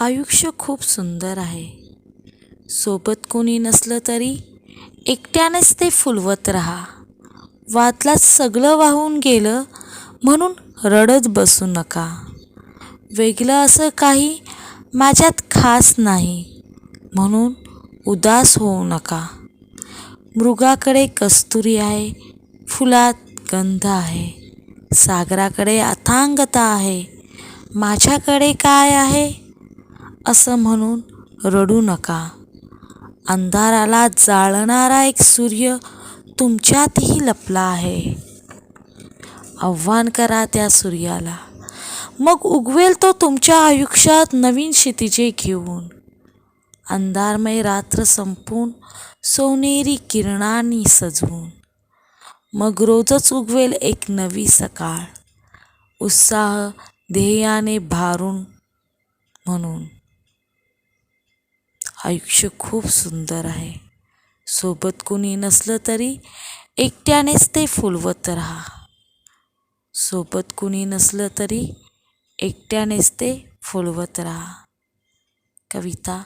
आयुष्य खूप सुंदर आहे. सोबत कोणी नसलं तरी एकट्यानेच ते फुलवत राहा. वादलात सगळं वाहून गेलं म्हणून रडत बसू नका. वेगळं असं काही माझ्यात खास नाही म्हणून उदास होऊ नका. मृगाकडे कस्तुरी आहे फुलात गंध आहे सागराकडे अथांगता आहे माझ्याकडे काय आहे? असं म्हणून रडू नका. अंधाराला जाळणारा एक सूर्य तुमच्यातही लपला आहे. आव्हान करा त्या सूर्याला. मग उगवेल तो तुमच्या आयुष्यात नवीन क्षितिजे घेऊन. अंधारमय रात्र संपून सोनेरी किरणांनी सजवून. मग रोजच उगवेल एक नवी सकाळ. उत्साह ध्येयाने भारून म्हणून. आयुष्य खूप सुंदर आहे. सोबत कुणी नसलं तरी एकट्यानेच ते फुलवत राहा. सोबत कुणी नसलं तरी एकट्यानेच ते फुलवत राहा. कविता